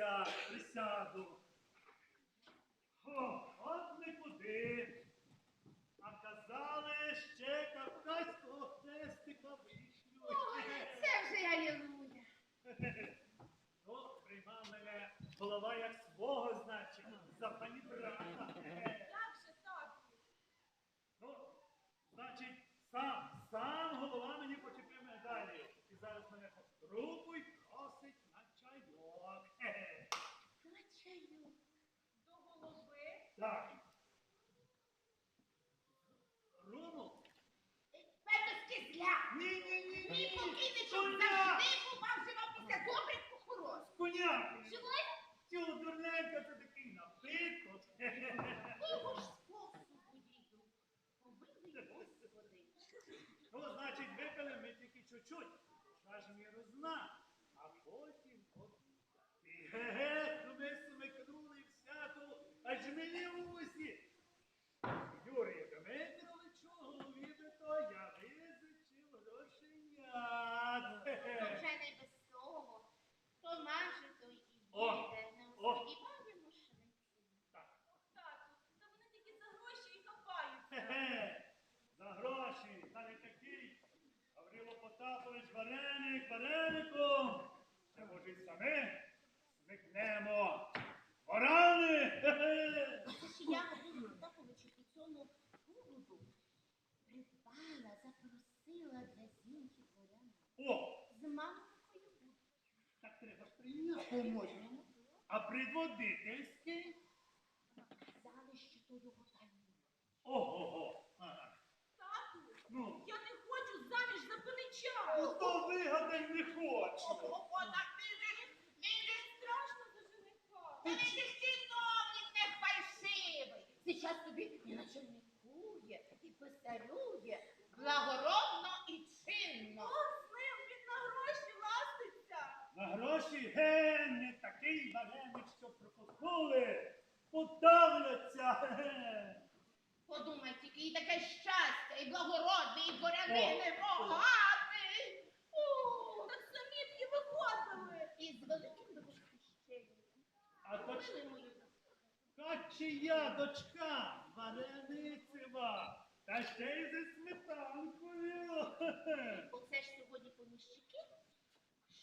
присяду, присяду. О, от не куди. Так. Рому? Певно, скизля. Ні, ні, ні, Мій ні. покійничок Коня! завжди бував живав після добрих похорон. Коняки. Живий? Цього дурненька це такий напиток. Його ж способу. Ну, значить, випили ми тільки чуть-чуть. Аж мірозна. А потім от. І ге-ге, то ми смикнули всяку, аж мені в усі. Юрій Дмитровичу, голові би то я визичив грошенят. То Хе-хе. вже не без того. То майже то й О, їде. Не о. усподіваємо шниці. Так. Тату, та вони тільки за гроші і хапаються. Хе-хе. За гроші, та не такий. Гаврило Потапович, вареник, варенику. Це може й саме смикнемо. Барани! Хе-хе. Це я Гаврилу Потаповичу і цьому городу придбала, запросила для зіньки дворян. О, З мамою буду. так треба ж прийняти. По-моєму. А предводительський? Казали, що то його таємниця. Ого-го. Ага. Тату, Ну, я не хочу заміж за панича. ну то вигадай не хочу. Ого, так він же, він же Страшно за жениха. Та ж чиновник не фальшивий. Сейчас тобі і начальникує, і писарює, благородно і чинно. Бог з він на гроші ластиться. На гроші ге, не такий вареник, що пропускули. Подавляться. Подумай тільки, і таке щастя, і благородний, і дворянин, і богатий. О, Так самі б і виходили. І з великим довгохрещенням. А то Качія дочка, вареницева, та ще й зі сметанкою. Оце ж сьогодні поміщики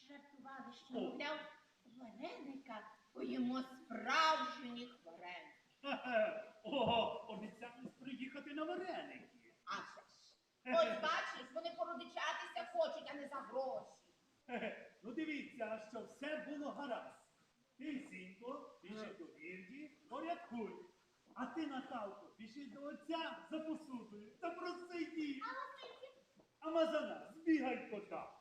жартували, що, мовляв, вареника поїмо справжніх вареник. Хе-хе. Ого, обіцяли приїхати на вареники. А вже ж. Ось бачиш, вони породичатися хочуть, а не за гроші. Ну дивіться, що все було гаразд. Ти, Сінько, біжи до Вірді, порядкуй. А ти, Наталко, біжи до отця за посудою та проси її. А Мазана, збігай кота.